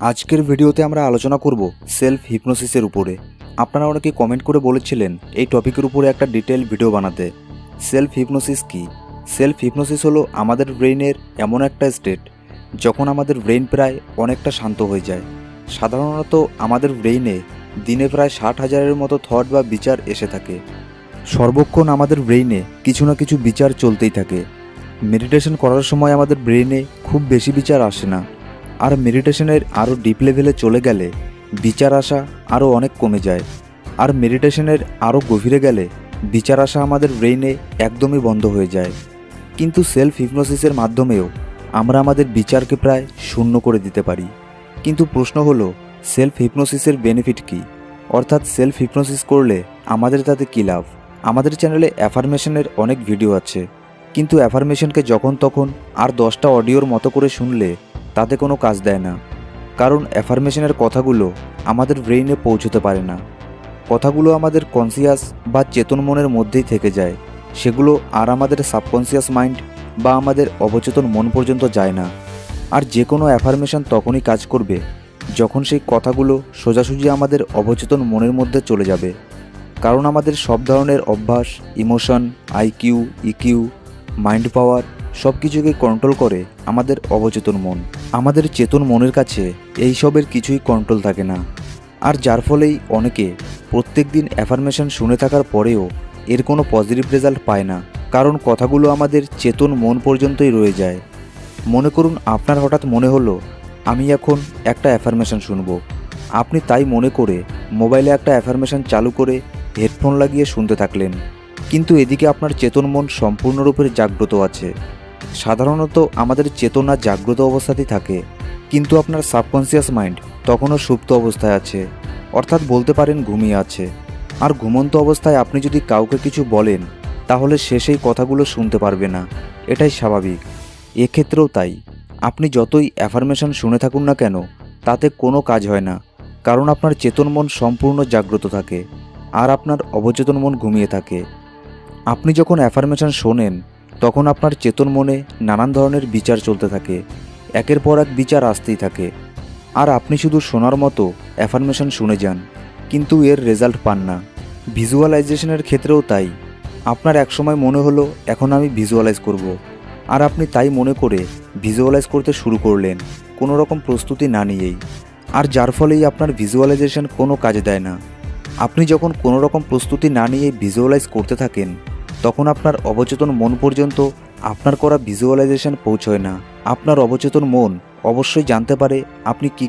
আজকের ভিডিওতে আমরা আলোচনা করব সেলফ হিপনোসিসের উপরে। আপনারা অনেকে কমেন্ট করে বলেছিলেন এই টপিকের উপরে একটা ডিটেল ভিডিও বানাতে। সেলফ হিপনোসিস কি? সেলফ হিপনোসিস হলো আমাদের ব্রেইনের এমন একটা স্টেট যখন আমাদের ব্রেইন প্রায় অনেকটা শান্ত হয়ে যায়। সাধারণত আমাদের ব্রেইনে দিনে প্রায় ষাট হাজারের মতো থট বা বিচার এসে থাকে। সর্বক্ষণ আমাদের ব্রেইনে কিছু না কিছু বিচার চলতেই থাকে। মেডিটেশন করার সময় আমাদের ব্রেইনে খুব বেশি বিচার আসে না। আর মেডিটেশনের আরও ডিপ লেভেলে চলে গেলে বিচার আসা আরও অনেক কমে যায়। আর মেডিটেশনের আরও গভীরে গেলে বিচার আসা আমাদের ব্রেইনে একদমই বন্ধ হয়ে যায়। কিন্তু সেলফ হিপনোসিসের মাধ্যমেও আমরা আমাদের বিচারকে প্রায় শূন্য করে দিতে পারি। কিন্তু প্রশ্ন হলো সেলফ হিপনোসিসের বেনিফিট কী? অর্থাৎ সেলফ হিপনোসিস করলে আমাদের তাতে কী লাভ? আমাদের চ্যানেলে অ্যাফার্মেশনের অনেক ভিডিও আছে। কিন্তু অ্যাফার্মেশনকে যখন তখন আর দশটা অডিওর মতো করে শুনলে তাতে কোনো কাজ দেয় না। কারণ অ্যাফার্মেশনের কথাগুলো আমাদের ব্রেইনে পৌঁছতে পারে না। কথাগুলো আমাদের কনসিয়াস বা চেতন মনের মধ্যেই থেকে যায়। সেগুলো আর আমাদের সাবকনসিয়াস মাইন্ড বা আমাদের অবচেতন মন পর্যন্ত যায় না। আর যে কোনো অ্যাফার্মেশন তখনই কাজ করবে যখন সেই কথাগুলো সোজাসুজি আমাদের অবচেতন মনের মধ্যে চলে যাবে। কারণ আমাদের সব ধরনের অভ্যাস emotion IQ EQ mind power সব কিছুকে কন্ট্রোল করে আমাদের অবচেতন মন। আমাদের চেতন মনের কাছে এই সবের কিছুই কন্ট্রোল থাকে না। আর যার ফলেই অনেকে প্রত্যেক দিন অ্যাফার্মেশন শুনে থাকার পরেও এর কোনো পজিটিভ রেজাল্ট পায় না। কারণ কথাগুলো আমাদের চেতন মন পর্যন্তই রয়ে যায়। মনে করুন আপনার হঠাৎ মনে হলো, আমি এখন একটা অ্যাফার্মেশন শুনব। আপনি তাই মনে করে মোবাইলে একটা অ্যাফার্মেশন চালু করে হেডফোন লাগিয়ে শুনতে থাকলেন। কিন্তু এদিকে আপনার চেতন মন সম্পূর্ণরূপে জাগ্রত আছে। সাধারণত আমাদের চেতনা জাগ্রত অবস্থাতেই থাকে, কিন্তু আপনার সাবকনসিয়াস মাইন্ড তখনও সুপ্ত অবস্থায় আছে, অর্থাৎ বলতে পারেন ঘুমিয়ে আছে। আর ঘুমন্ত অবস্থায় আপনি যদি কাউকে কিছু বলেন, তাহলে সে সেই কথাগুলো শুনতে পারবে না। এটাই স্বাভাবিক। এক্ষেত্রেও তাই। আপনি যতই অ্যাফার্মেশন শুনে থাকুন না কেন, তাতে কোনো কাজ হয় না, কারণ আপনার চেতন মন সম্পূর্ণ জাগ্রত থাকে, আর আপনার অবচেতন মন ঘুমিয়ে থাকে। আপনি যখন অ্যাফার্মেশন শোনেন তখন আপনার চেতন মনে নানান ধরনের বিচার চলতে থাকে। একের পর এক বিচার আসতেই থাকে। আর আপনি শুধু শোনার মতো অ্যাফার্মেশন শুনে যান, কিন্তু এর রেজাল্ট পান না। ভিজুয়ালাইজেশনের ক্ষেত্রেও তাই। আপনার একসময় মনে হলো, এখন আমি ভিজুয়ালাইজ করব। আর আপনি তাই মনে করে ভিজুয়ালাইজ করতে শুরু করলেন। কোনো রকম প্রস্তুতি না নিয়েই। আর যার ফলেই আপনার ভিজুয়ালাইজেশন কোনো কাজে দেয় না। আপনি যখন কোনো রকম প্রস্তুতি না নিয়ে ভিজুয়ালাইজ করতে থাকেন তখন আপনার অবচেতন মন পর্যন্ত আপনার করা ভিজুয়ালাইজেশন পৌঁছয় না। আপনার অবচেতন মন অবশ্যই জানতে পারে আপনি কি